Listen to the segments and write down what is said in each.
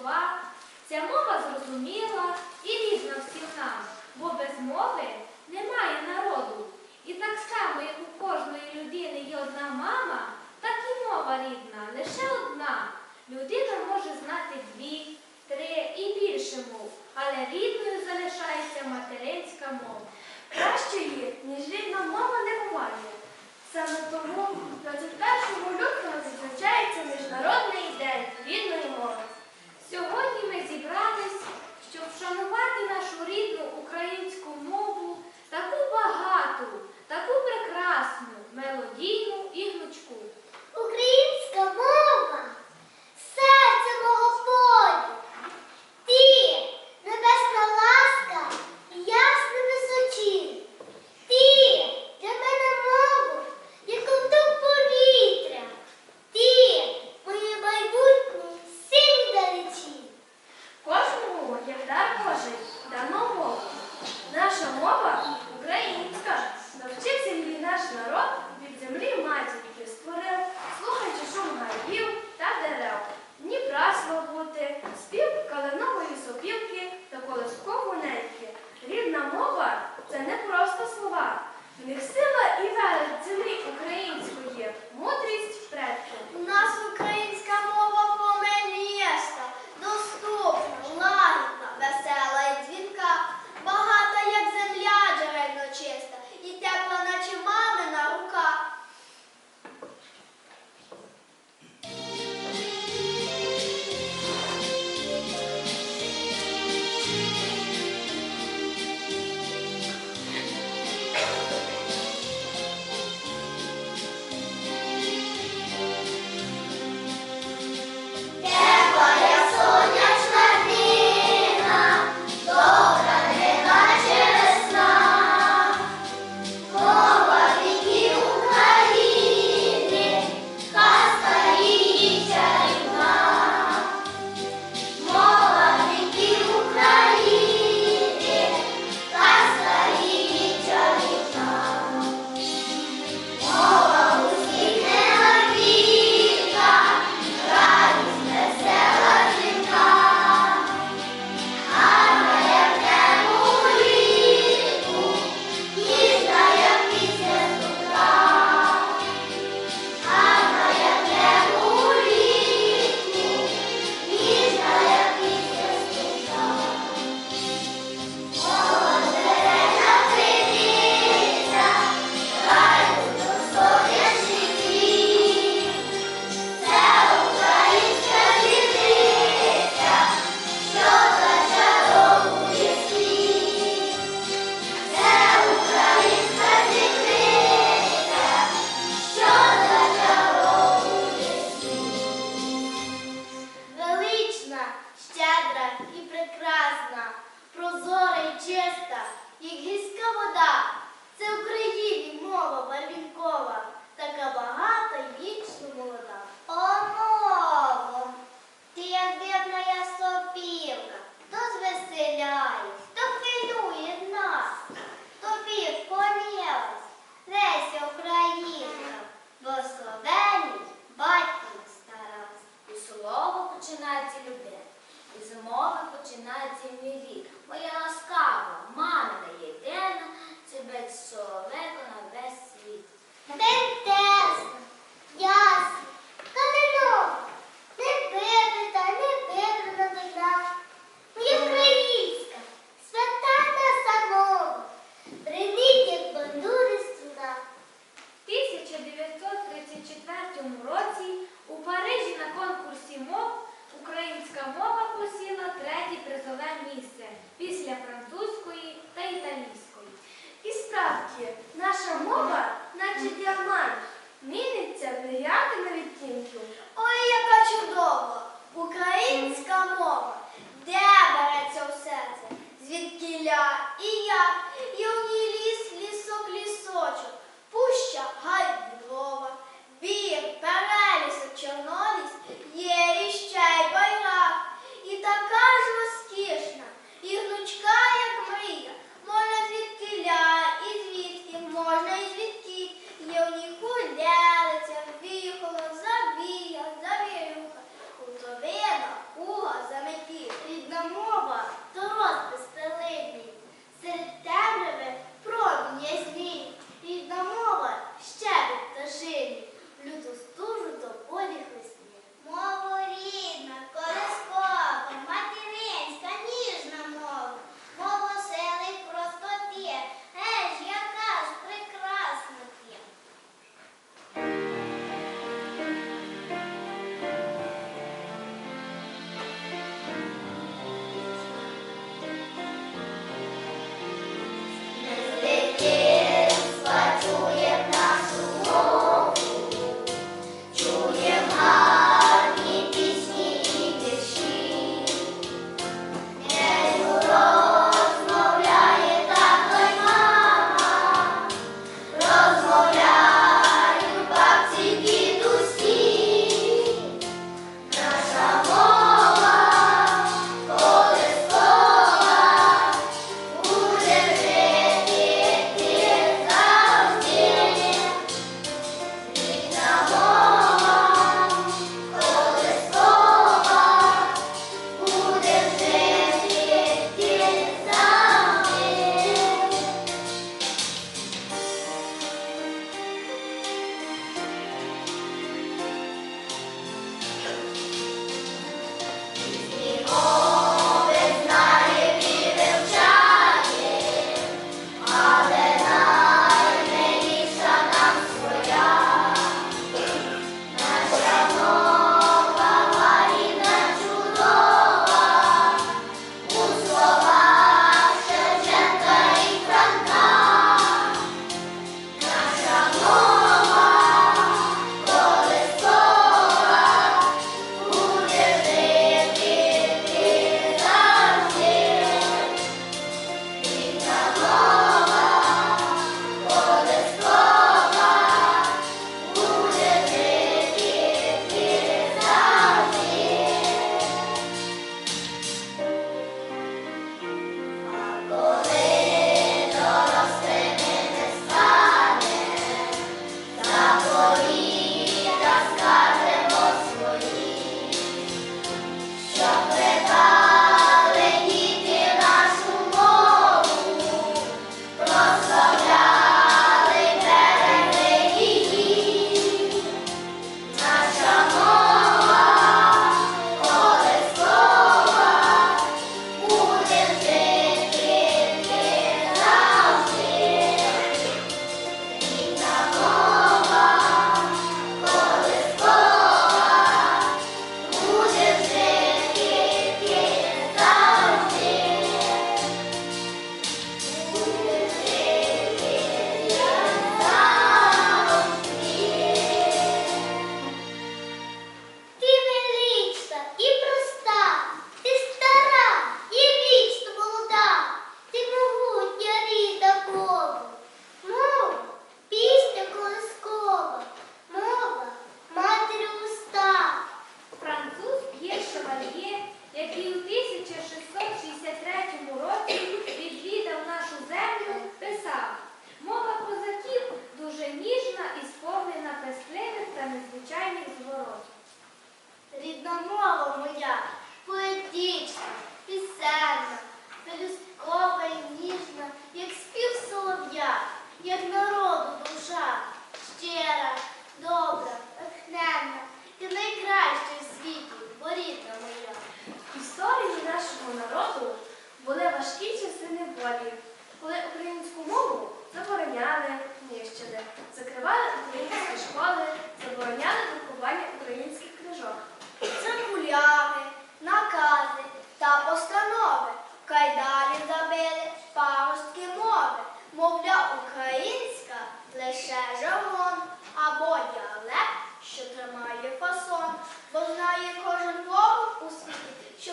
слова. Ця мова зрозуміла і різна всім нам, бо без мови немає народу. І так само, як у кожної людини є одна мама, так і мова рідна, лише одна. Людина може знати дві, три і більше мов, але рідною залишається материнська мова. Кращої, ніж рідна мова немає. Саме тому 21 лютого зазначається Міжнародний день рідної мови. Сьогодні ми зібрались, щоб вшанувати нашу рідну українську мову, таку багату, таку прекрасну, мелодійну і гнучку. Українська мова. Справді, наша мова, наче діамант, міниться мірядами відтінків.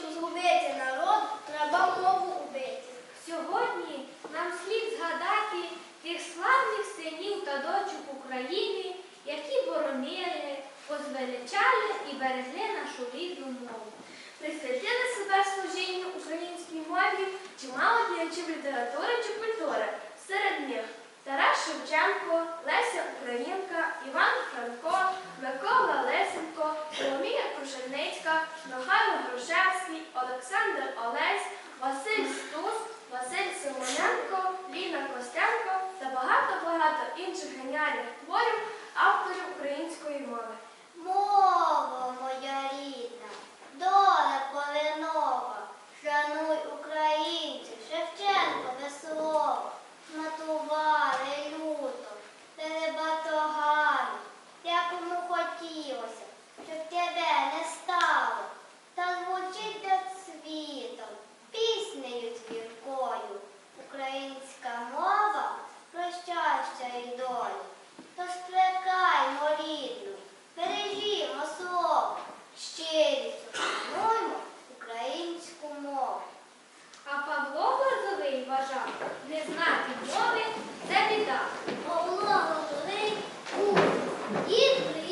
Щоб згубити народ, треба мову убити. Сьогодні нам слід згадати тих славних синів та дочок України, які боронили, возвеличали і берегли нашу рідну мову. Присвятили себе служінню українській мові чимало діячів літератури чи культури. Серед них Тарас Шевченко, Леся Українка, Іван Франко, Микола Лисенко, Соломія Крушельницька, Михайло Грушевський, Олександр Олесь, Василь Стус, Василь Симоненко, Ліна Костенко та багато-багато інших геніальних творів авторів української мови. Дід